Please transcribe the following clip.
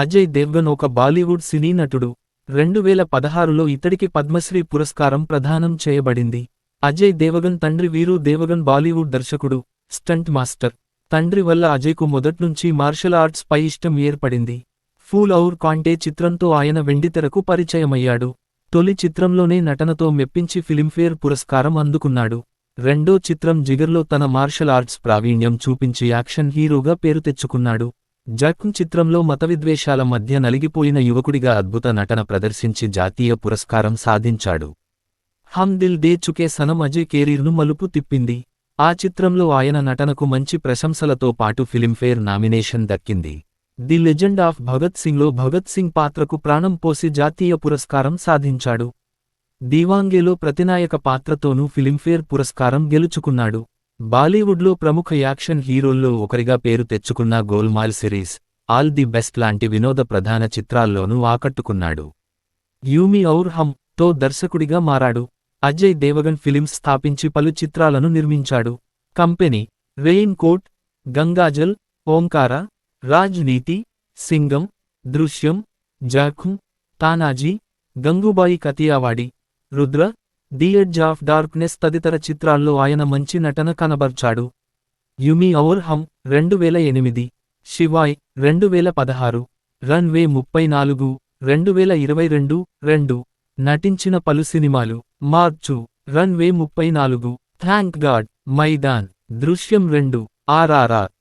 అజయ్ దేవ్గన్ ఒక బాలీవుడ్ సినీ నటుడు. రెండు వేల పదహారులో ఇతడికి పద్మశ్రీ పురస్కారం ప్రదానం చేయబడింది. అజయ్ దేవగన్ తండ్రి వీరు దేవగన్ బాలీవుడ్ దర్శకుడు స్టంట్ మాస్టర్. తండ్రి వల్ల అజయ్కు మొదట్నుంచి మార్షల్ ఆర్ట్స్ పై ఇష్టం ఏర్పడింది. ఫూల్ ఔర్ కాంటే చిత్రంతో ఆయన వెండితెరకు పరిచయమయ్యాడు. తొలి చిత్రంలోనే నటనతో మెప్పించి ఫిలింఫేర్ పురస్కారం అందుకున్నాడు. రెండో చిత్రం జిగర్లో తన మార్షల్ ఆర్ట్స్ ప్రావీణ్యం చూపించి యాక్షన్ హీరోగా పేరు తెచ్చుకున్నాడు. జఖ్మ్ చిత్రంలో మతవిద్వేషాల మధ్య నలిగిపోయిన యువకుడిగా అద్భుత నటన ప్రదర్శించి జాతీయ పురస్కారం సాధించాడు. హమ్ దిల్ దే చుకే సనం అజయ్ కెరీర్ను మలుపు తిప్పింది. ఆ చిత్రంలో ఆయన నటనకు మంచి ప్రశంసలతో పాటు ఫిలింఫేర్ నామినేషన్ దక్కింది. ది లెజెండ్ ఆఫ్ భగత్ సింగ్లో భగత్ సింగ్ పాత్రకు ప్రాణం పోసి జాతీయ పురస్కారం సాధించాడు. దీవాంగేలో ప్రతినాయక పాత్రతోనూ ఫిలింఫేర్ పురస్కారం గెలుచుకున్నాడు. బాలీవుడ్లో ప్రముఖ యాక్షన్ హీరోల్లో ఒకరిగా పేరు తెచ్చుకున్న Golmaal series all the best లాంటి వినోద ప్రధాన చిత్రాల్లోనూ ఆకట్టుకున్నాడు. యూమి ఔర్ హమ్తో దర్శకుడిగా మారాడు. అజయ్ దేవగన్ ఫిలిమ్స్ స్థాపించి పలు చిత్రాలను నిర్మించాడు. Company rain coat Gangaajal Omkara Rajneeti Singham Drishyam Zakhm Tanhaji Gangubai Kathiawadi Rudra the edge of darkness తదితర చిత్రాల్లో ఆయన మంచి నటన కనబర్చాడు. యుమి ఔర్ హమ్ రెండు వేల ఎనిమిది. శివాయ్ రెండు వేల పదహారు. రన్ వే ముప్పై నాలుగు. రెండు వేల ఇరవై రెండు రెండు. నటించిన పలు సినిమాలు. మార్చు. రన్ వే ముప్పై నాలుగు. Thank god Maidaan. దృశ్యం రెండు. ఆర్ఆర్ఆర్.